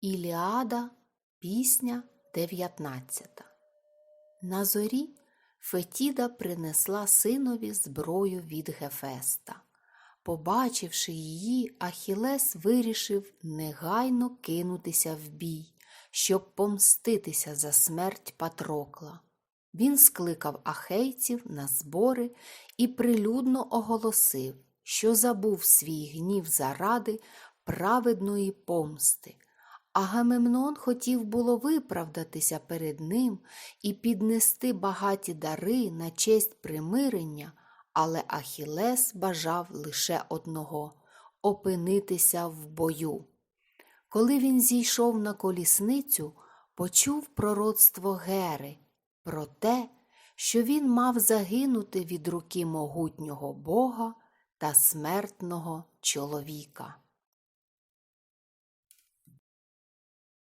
Іліада, пісня 19. На зорі Фетіда принесла синові зброю від Гефеста. Побачивши її, Ахілес вирішив негайно кинутися в бій, щоб помститися за смерть Патрокла. Він скликав ахейців на збори і прилюдно оголосив, що забув свій гнів заради праведної помсти. Агамемнон хотів було виправдатися перед ним і піднести багаті дари на честь примирення, але Ахілес бажав лише одного опинитися в бою. Коли він зійшов на колісницю, почув пророцтво Гери про те, що він мав загинути від руки могутнього Бога та смертного чоловіка.